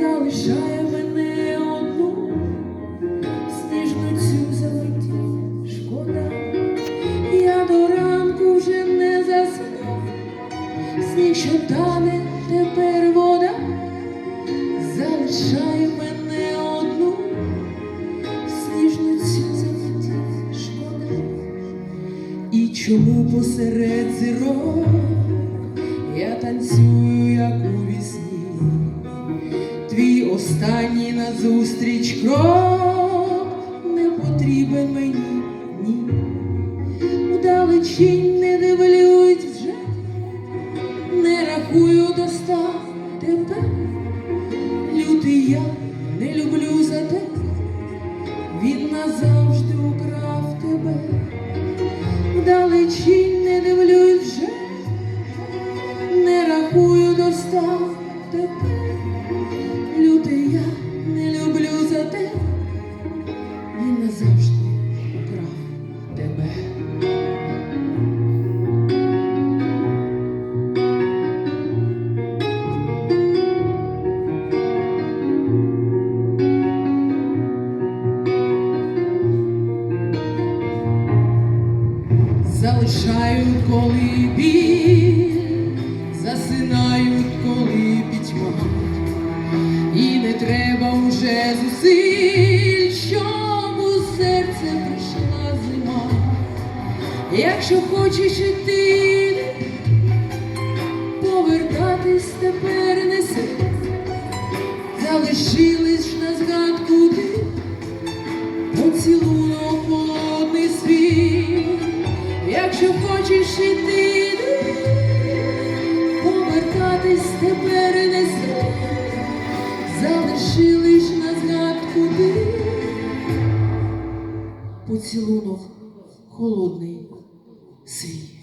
залишає мене одну, сніжну цю залетіть шкода, я до ранку вже не засну, сніг, що тане тепер вода, залишає мене одну, сніжну цю залетіть шкода. І чому посеред зірок я танцюю, як у твій останній назустріч крок не потрібен мені, ні. Удалечінь не дивлюсь вже, не рахую до ста тепер. Лютий я не люблю за те, він назавжди украв тебе. Вдалечінь не дивлюсь вже, не рахую до ста тепер. Лютий я не люблю за те, він назавжди украв тебе. Залишають, коли біль, треба уже зусиль, щоб у серце прийшла зима. Якщо хочеш іти, повертатись тепер не слід, залишились на згадку ти. Поцілунок холодний світ, якщо хочеш іти, повертатись тепер не залиши лиш на згадку ти, поцілунок холодний світ.